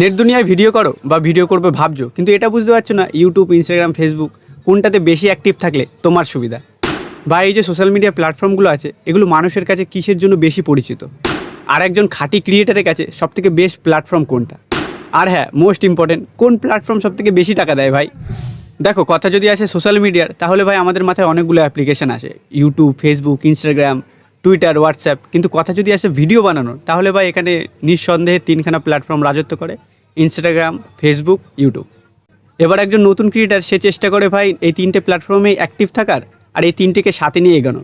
Net দুনিয়ায় video করো বা ভিডিও করবে ভাবছ, কিন্তু এটা বুঝতে পারছ না ইউটিউব ইনস্টাগ্রাম ফেসবুক কোনটাতে বেশি অ্যাক্টিভ থাকলে তোমার সুবিধা? বা এই যে সোশ্যাল মিডিয়া প্ল্যাটফর্মগুলো আছে, এগুলো মানুষের কাছে কিসের জন্য বেশি পরিচিত? আর একজন খাঁটি ক্রিয়েটারের কাছে সবথেকে বেস্ট প্ল্যাটফর্ম কোনটা? আর হ্যাঁ মোস্ট ইম্পর্টেন্ট কোন প্ল্যাটফর্ম সবথেকে বেশি টাকা দেয় ভাই? দেখো, কথা যদি আসে সোশ্যাল মিডিয়ার তাহলে ভাই আমাদের মাথায় অনেকগুলো অ্যাপ্লিকেশন আসে। YouTube Facebook Instagram Twitter WhatsApp কিন্তু কথা যদি আসে ভিডিও বানানোর তাহলে ভাই এখানে নিঃসন্দেহে তিনখানা প্ল্যাটফর্ম রাজত্ব করে ইনস্টাগ্রাম ফেসবুক ইউটিউব এবার একজন নতুন ক্রিয়েটার সে চেষ্টা করে ভাই এই তিনটে প্ল্যাটফর্মে অ্যাক্টিভ থাকার, আর এই তিনটেকে সাথে নিয়ে এগোনো।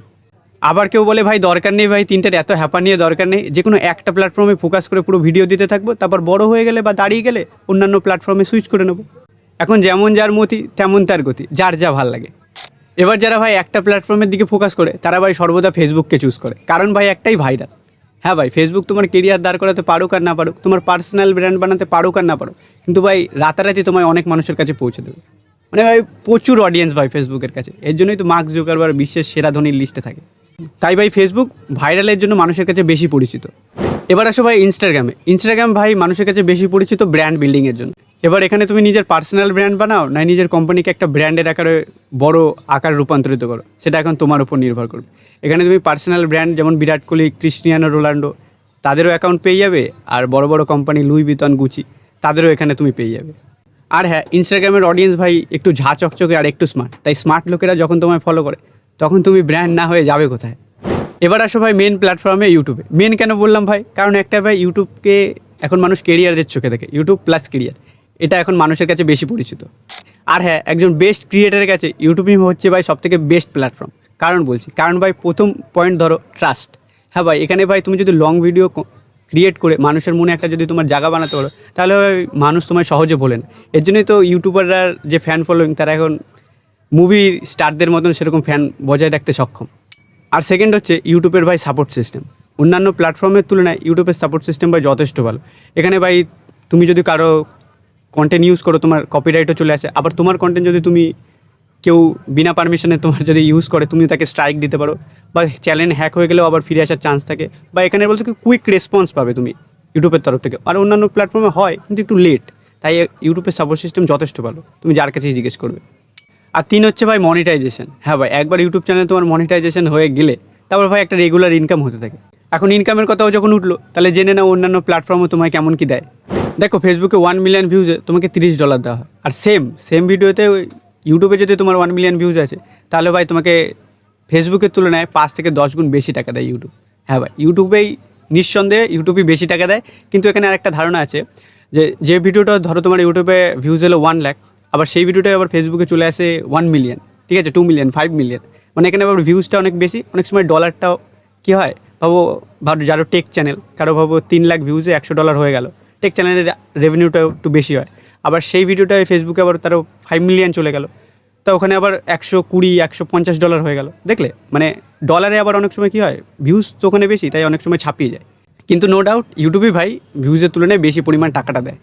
আবার কেউ বলে ভাই দরকার নেই ভাই, তিনটের এত হ্যাপা নিয়ে দরকার নেই, যে কোনো একটা প্ল্যাটফর্মে ফোকাস করে পুরো ভিডিও দিতে থাকব, তারপর বড় হয়ে গেলে বা দাঁড়িয়ে গেলে অন্যান্য প্ল্যাটফর্মে সুইচ করে নেব। এখন যেমন যার মতি, তেমন তার গতি, যার যা ভালো লাগে। এবার যারা ভাই একটা প্ল্যাটফর্মের দিকে ফোকাস করে, তারা ভাই সর্বদা ফেসবুককে চুজ করে। কারণ ভাই একটাই ভাইরাল হ্যাঁ ভাই ফেসবুক তোমার কেরিয়ার দাঁড় করাতে পারুক আর না পারুক, তোমার পার্সোনাল ব্র্যান্ড বানাতে পারুক আর না পারুক, কিন্তু ভাই রাতারাতি তোমায় অনেক মানুষের কাছে পৌঁছে দেবে। মানে ভাই প্রচুর অডিয়েন্স ভাই ফেসবুকের কাছে। এর জন্যই তো মার্ক জুকারবার বিশ্বের সেরা ধনীর লিস্টে থাকে। তাই ভাই ফেসবুক ভাইরালের জন্য মানুষের কাছে বেশি পরিচিত। এবার আসো ভাই ইনস্টাগ্রামে ইনস্টাগ্রাম ভাই মানুষের কাছে বেশি পরিচিত ব্র্যান্ড বিল্ডিংয়ের জন্য। এবার এখানে তুমি নিজের পার্সোনাল ব্র্যান্ড বানাও, না নিজের কোম্পানিকে একটা ব্র্যান্ডের আকারে বড় আকার রূপান্তরিত করো? সেটা এখন তোমার উপর নির্ভর করবে। এখানে তুমি পার্সোনাল ব্র্যান্ড যেমন বিরাট কোহলি, ক্রিস্টিয়ানো রোনাল্ডো, তাদেরও অ্যাকাউন্ট পেয়ে যাবে, আর বড় বড় কোম্পানি লুই বিতন গুচি, তাদেরও এখানে তুমি পেয়ে যাবে। আর হ্যাঁ ইনস্টাগ্রামের অডিয়েন্স ভাই একটু ঝা চকচকে আর একটু স্মার্ট তাই স্মার্ট লোকেরা যখন তোমায় ফলো করে, তখন তুমি ব্র্যান্ড না হয়ে যাবে কোথায়? এবার আসো ভাই মেন প্ল্যাটফর্মে ইউটিউবে মেন কেন বললাম ভাই? কারণ একটা ভাই ইউটিউবকে এখন মানুষ কেরিয়ারের চোখে দেখে। ইউটিউব প্লাস কেরিয়ার এটা এখন মানুষের কাছে বেশি পরিচিত। আর হ্যাঁ একজন বেস্ট ক্রিয়েটারের কাছে ইউটিউবই হচ্ছে ভাই সবথেকে বেস্ট প্ল্যাটফর্ম কারণ বলছি, কারণ ভাই প্রথম পয়েন্ট ধরো ট্রাস্ট হ্যাঁ ভাই, এখানে ভাই তুমি যদি লং ভিডিও ক্রিয়েট করে মানুষের মনে একটা যদি তোমার জায়গা বানাতে পারো, তাহলে মানুষ তোমায় সহজে বলেন এর জন্যই তো ইউটিউবাররা যে ফ্যান ফলোয়িং তারা এখন মুভি স্টারদের মতন সেরকম ফ্যান বজায় রাখতে সক্ষম। আর সেকেন্ড হচ্ছে ইউটিউবের ভাই সাপোর্ট সিস্টেম অন্যান্য প্ল্যাটফর্মের তুলনায় ইউটিউবের সাপোর্ট সিস্টেম ভাই যথেষ্ট ভালো। এখানে ভাই তুমি যদি কারও কন্টেন্ট ইউজ করো, তোমার কপিরাইটও চলে আসে। আবার তোমার কন্টেন্ট যদি তুমি কেউ বিনা পারমিশনে তোমার যদি ইউজ করে তুমি তাকে স্ট্রাইক দিতে পারো। বা চ্যানেল হ্যাক হয়ে গেলেও আবার ফিরে আসার চান্স থাকে। বা এখানে বলতে কি কুইক রেসপন্স পাবে তুমি ইউটিউবের তরফ থেকে। আর অন্যান্য প্ল্যাটফর্মে হয়, কিন্তু একটু লেট তাই ইউটিউবের সাপোর্ট সিস্টেম যথেষ্ট ভালো। তুমি যার কাছেই জিজ্ঞেস করবে। আর তিন হচ্ছে ভাই মনিটাইজেশন হ্যাঁ ভাই, একবার ইউটিউব চ্যানেল তোমার মনিটাইজেশন হয়ে গেলে, তারপর ভাই একটা রেগুলার ইনকাম হতে থাকে। এখন ইনকামের কথাও যখন উঠল, তাহলে জেনে নাও অন্যান্য প্ল্যাটফর্মও তোমায় কেমন কী দেয়। দেখো ফেসবুকে ওয়ান মিলিয়ন ভিউজে তোমাকে তিরিশ ডলার দেওয়া হয়। আর সেম সেম ভিডিওতে ইউটিউবে যদি তোমার ওয়ান মিলিয়ন ভিউজ আছে, তাহলে ভাই তোমাকে ফেসবুকের তুলনায় পাঁচ থেকে দশ গুণ বেশি টাকা দেয় ইউটিউব হ্যাঁ ভাই ইউটিউবেই নিঃসন্দেহে ইউটিউবই বেশি টাকা দেয়। কিন্তু এখানে আরেকটা ধারণা আছে যে যে ভিডিওটা ধরো তোমার ইউটিউবে ভিউজ হলো ওয়ান লাখ আবার সেই ভিডিওটাই আবার ফেসবুকে চলে আসে ওয়ান মিলিয়ন ঠিক আছে? টু মিলিয়ন ফাইভ মিলিয়ন মানে এখানে আবার ভিউজটা অনেক বেশি, অনেক সময় ডলারটাও কী হয়? ভাবো ভাবো যারো টেক চ্যানেল কারও ভাবো তিন লাখ ভিউজে একশো ডলার হয়ে গেল। টেক চ্যানেলের রেভিনিউটা একটু বেশি হয়। আবার সেই ভিডিওটা ফেসবুকে আবার তারও ফাইভ মিলিয়ন চলে গেল। তা ওখানে আবার একশো কুড়ি, একশো পঞ্চাশ ডলার হয়ে গেল। দেখলে? মানে ডলারে আবার অনেক সময় কী হয়? ভিউজ তো ওখানে বেশি, তাই অনেক সময় ছাপিয়ে যায়। কিন্তু নো ডাউট ইউটিউবে ভাই ভিউজের তুলনায় বেশি পরিমাণ টাকাটা দেয়।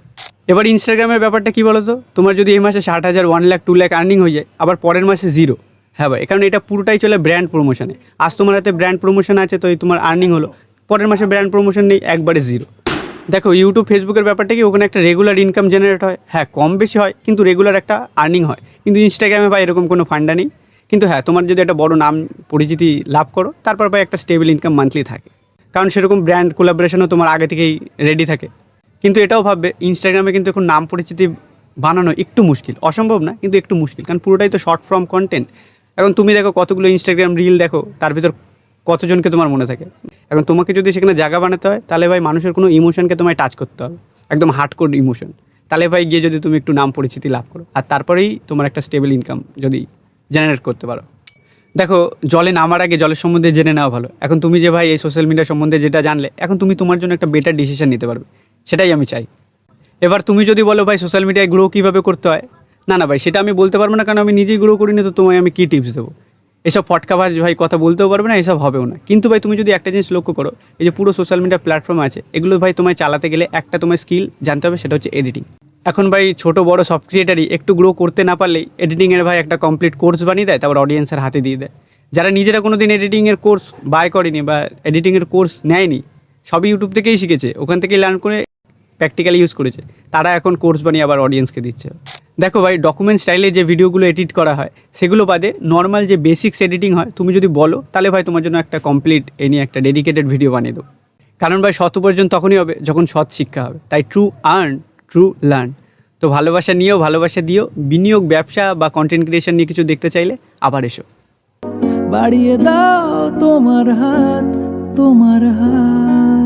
এবার ইনস্টাগ্রামের ব্যাপারটা কী বলো তো তোমার যদি এই মাসে ষাট হাজার one lakh two lakh earning হয়ে যায়, আবার পরের মাসে জিরো হ্যাঁ ভাই, কারণ এটা পুরোটাই চলে ব্র্যান্ড প্রমোশনে আজ তোমার হাতে ব্র্যান্ড প্রমোশন আছে, তো এই তোমার আর্নিং হলো। পরের মাসে ব্র্যান্ড প্রমোশন নেই, একবারে জিরো দেখো ইউটিউব ফেসবুকের ব্যাপারটা কি? ওখানে একটা রেগুলার ইনকাম জেনারেট হয়। হ্যাঁ কম বেশি হয়, কিন্তু রেগুলার একটা আর্নিং হয়। কিন্তু ইনস্টাগ্রামে বা এরকম কোনো ফান্ডা নেই। কিন্তু হ্যাঁ তোমার যদি একটা বড় নাম, পরিচিতি লাভ করো, তারপর ভাই একটা স্টেবল ইনকাম মান্থলি থাকে। কারণ সেরকম ব্র্যান্ড কোলাবোরেশনও তোমার আগে থেকেই রেডি থাকে। কিন্তু এটাও ভাববে ইনস্টাগ্রামে কিন্তু এখন নাম, পরিচিতি বানানো একটু মুশকিল। অসম্ভব না, কিন্তু একটু মুশকিল। কারণ পুরোটাই তো শর্ট ফর্ম কন্টেন্ট এখন তুমি দেখো কতগুলো ইনস্টাগ্রাম রিল দেখো, তার ভিতর কতজনকে তোমার মনে থাকে? এখন তোমাকে যদি সেখানে জায়গা বানাতে হয়, তাহলে ভাই মানুষের কোনো ইমোশনকে তোমায় টাচ করতে হবে। একদম হার্ড কোড ইমোশন তাহলে ভাই গিয়ে যদি তুমি একটু নাম পরিচিতি লাভ করো, আর তারপরেই তোমার একটা স্টেবল ইনকাম যদি জেনারেট করতে পারো। দেখো, জলে নামার আগে জলের সম্বন্ধে জেনে নেওয়া ভালো। এখন তুমি যে ভাই এই সোশ্যাল মিডিয়া সম্বন্ধে যেটা জানলে, এখন তুমি তোমার জন্য একটা বেটার ডিসিশন নিতে পারবে। সেটাই আমি চাই। এবার তুমি যদি বলো, ভাই সোশ্যাল মিডিয়ায় গ্রো কীভাবে করতে হয়? না না, ভাই, সেটা আমি বলতে পারব না, কারণ আমি নিজেই গ্রো করিনি, তো তোমায় আমি কী টিপস দেবো? এসব ফটকাবাজ ভাই কথা বলতেও পারবে না, এসব হবেও না। কিন্তু ভাই তুমি যদি একটা জিনিস লক্ষ্য করো, এই যে পুরো সোশ্যাল মিডিয়া প্ল্যাটফর্ম আছে, এগুলো ভাই তোমায় চালাতে গেলে একটা তোমার স্কিল জানতে হবে, সেটা হচ্ছে এডিটিং এখন ভাই ছোট, বড় সব ক্রিয়েটারই একটু গ্রো করতে না পারলেই এডিটিংয়ের ভাই একটা কমপ্লিট কোর্স বানিয়ে দেয়, তারপর অডিয়েন্সের হাতে দিয়ে দেয়। যারা নিজেরা কোনো দিন এডিটিংয়ের কোর্স বাই করেনি বা এডিটিংয়ের কোর্স নেয়নি, সবই ইউটিউব থেকেই শিখেছে। ওখান থেকেই লার্ন করে প্র্যাকটিক্যালি ইউজ করেছে। তারা এখন কোর্স বানিয়ে আবার অডিয়েন্সকে দিচ্ছে। দেখো ভাই ডকুমেন্ট স্টাইলে যে ভিডিওগুলো এডিট করা হয়, সেগুলো বাদে নর্মাল যে বেসিক্স এডিটিং হয়, তুমি যদি বলো, তাহলে ভাই তোমার জন্য একটা কমপ্লিট এ নিয়ে একটা ডেডিকেটেড ভিডিও বানিয়ে দেবো। কারণ ভাই, সৎ উপার্জন তখনই হবে যখন সৎ শিক্ষা হবে। তাই ট্রু আর্ন ট্রু লার্ন তো ভালোবাসা নিয়েও ভালোবাসা দিও, বিনিয়োগ, ব্যবসা বা কন্টেন্ট ক্রিয়েশন নিয়ে কিছু দেখতে চাইলে আবার এসো। বাড়িয়ে দাও তোমার হাত তোমার হাত।